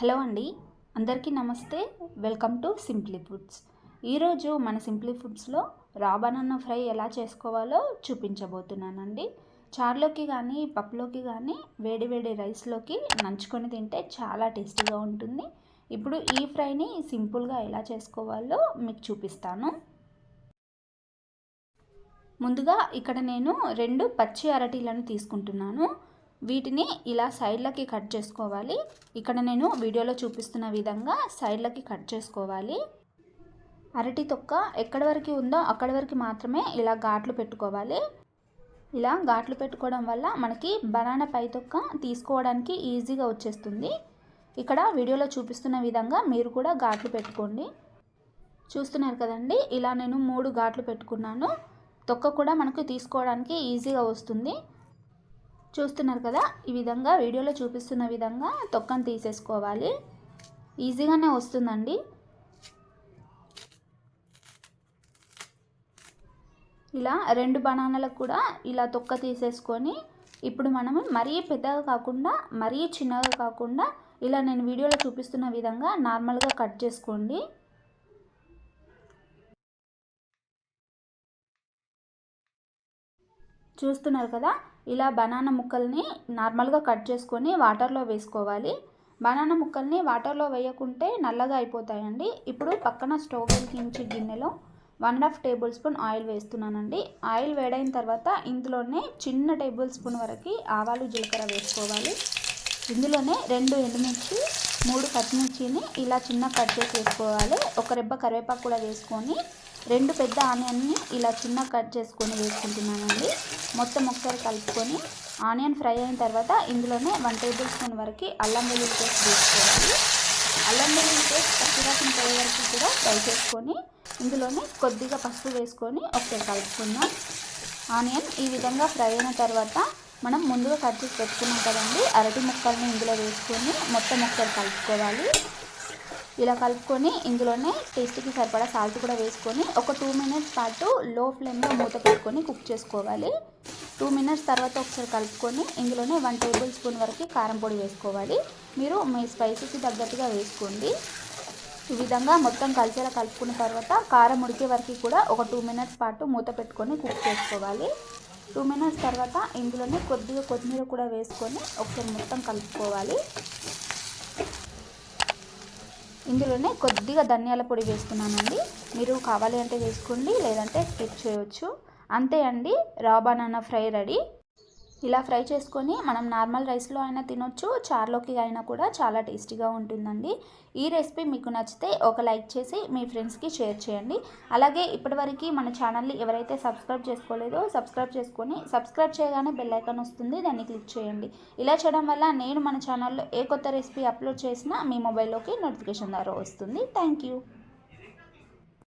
Hello అండి. అందరికీ నమస్తే. Welcome to simply foods. ఈరోజు మన సింప్లీ ఫుడ్స్లో రా బనానా ఫ్రై ఎలా చేసుకోవాలో చూపించబోతున్నానండి. చారులోకి కానీ పప్పులోకి కానీ వేడి వేడి రైస్లోకి నంచుకొని తింటే చాలా టేస్టీగా ఉంటుంది. ఇప్పుడు ఈ ఫ్రైని సింపుల్గా ఎలా చేసుకోవాలో మీకు చూపిస్తాను. ముందుగా ఇక్కడ నేను రెండు పచ్చి అరటిలను తీసుకుంటున్నాను. వీటిని ఇలా సైడ్లకి కట్ చేసుకోవాలి. ఇక్కడ నేను వీడియోలో చూపిస్తున్న విధంగా సైడ్లకి కట్ చేసుకోవాలి. అరటి తొక్క ఎక్కడి వరకు ఉందో అక్కడి వరకు మాత్రమే ఇలా ఘాట్లు పెట్టుకోవాలి. ఇలా ఘాట్లు పెట్టుకోవడం వల్ల మనకి బనానా పై తొక్క తీసుకోవడానికి ఈజీగా వచ్చేస్తుంది. ఇక్కడ వీడియోలో చూపిస్తున్న విధంగా మీరు కూడా ఘాట్లు పెట్టుకోండి. చూస్తున్నారు కదండి ఇలా నేను మూడు ఘాట్లు పెట్టుకున్నాను. తొక్క కూడా మనకు తీసుకోవడానికి ఈజీగా వస్తుంది. చూస్తున్నారు కదా ఈ విధంగా వీడియోలో చూపిస్తున్న విధంగా తొక్కను తీసేసుకోవాలి. ఈజీగానే వస్తుందండి. ఇలా రెండు బనానాలకు కూడా ఇలా తొక్క తీసేసుకొని ఇప్పుడు మనము మరీ పెద్దగా కాకుండా మరీ చిన్నగా కాకుండా ఇలా నేను వీడియోలో చూపిస్తున్న విధంగా నార్మల్గా కట్ చేసుకోండి. చూస్తున్నారు కదా ఇలా బనానా ముక్కల్ని నార్మల్గా కట్ చేసుకొని వాటర్లో వేసుకోవాలి. బనానా ముక్కల్ని వాటర్లో వేయకుంటే నల్లగా అయిపోతాయండి. ఇప్పుడు పక్కన స్టవ్ వెలిగించి గిన్నెలో one and half tablespoon oil వేస్తున్నానండి. ఆయిల్ వేడైన తర్వాత ఇందులోనే చిన్న టేబుల్ స్పూన్ వరకు ఆవాలు జీలకర్ర వేసుకోవాలి. ఇందులోనే రెండు ఎండుమిర్చి మూడు పచ్చిమిర్చిని ఇలా చిన్న కట్ చేసి వేసుకోవాలి. ఒక రెబ్బ కరివేపాకు కూడా వేసుకొని రెండు పెద్ద ఆనియన్ని ఇలా చిన్న కట్ చేసుకొని వేసుకుంటున్నానండి. మొత్తం ఒకసారి కలుపుకొని ఆనియన్ ఫ్రై అయిన తర్వాత ఇందులోనే వన్ టేబుల్ స్పూన్ వరకు అల్లం వెల్లుల్లి పేస్ట్ వేసుకోవాలి. అల్లం వెల్లుల్లి పేస్ట్ పచ్చిరాసిన పోయే వరకు కూడా ఫ్రై చేసుకొని ఇందులోనే కొద్దిగా పసుపు వేసుకొని ఒకసారి కలుపుకుందాం. ఆనియన్ ఈ విధంగా ఫ్రై అయిన తర్వాత మనం ముందుగా కట్ చేసి పెట్టుకున్నాం కదండి. అరటి ముక్కల్ని ఇందులో వేసుకొని మొత్తం ఒకసారి కలుపుకోవాలి. ఇలా కలుపుకొని ఇందులోనే టేస్ట్కి సరిపడా సాల్ట్ కూడా వేసుకొని ఒక టూ మినిట్స్ పాటు లో ఫ్లేమ్లో మూత పెట్టుకొని కుక్ చేసుకోవాలి. టూ మినిట్స్ తర్వాత ఒకసారి కలుపుకొని ఇందులోనే వన్ టేబుల్ స్పూన్ వరకు కారం పొడి వేసుకోవాలి. మీరు మీ స్పైసీకి తగ్గట్టుగా వేసుకోండి. ఈ విధంగా మొత్తం కలిసేలా కలుపుకున్న తర్వాత కారం ఉడికే వరకు కూడా ఒక టూ మినిట్స్ పాటు మూత పెట్టుకొని కుక్ చేసుకోవాలి. టూ మినిట్స్ తర్వాత ఇందులోనే కొద్దిగా కొత్తిమీర కూడా వేసుకొని ఒకసారి మొత్తం కలుపుకోవాలి. ఇందులోనే కొద్దిగా ధనియాల పొడి వేసుకున్నానండి మీరు కావాలి అంటే వేసుకోండి లేదంటే స్కిప్ చేయవచ్చు అంతే అండి రా బనానా ఫ్రై రెడీ. ఇలా ఫ్రై చేసుకొని మనం నార్మల్ రైస్లో అయినా తినొచ్చు చార్లోకి అయినా కూడా చాలా టేస్టీగా ఉంటుందండి. ఈ రెసిపీ మీకు నచ్చితే ఒక లైక్ చేసి మీ ఫ్రెండ్స్కి షేర్ చేయండి. అలాగే ఇప్పటివరకు మన ఛానల్ని ఎవరైతే సబ్స్క్రైబ్ చేసుకోలేదో సబ్స్క్రైబ్ చేసుకొని సబ్స్క్రైబ్ చేయగానే బెల్ ఐకాన్ వస్తుంది దాన్ని క్లిక్ చేయండి. ఇలా చేయడం వల్ల నేను మన ఛానల్లో ఏ కొత్త రెసిపీ అప్లోడ్ చేసినా మీ మొబైల్లోకి నోటిఫికేషన్ ద్వారా వస్తుంది. Thank you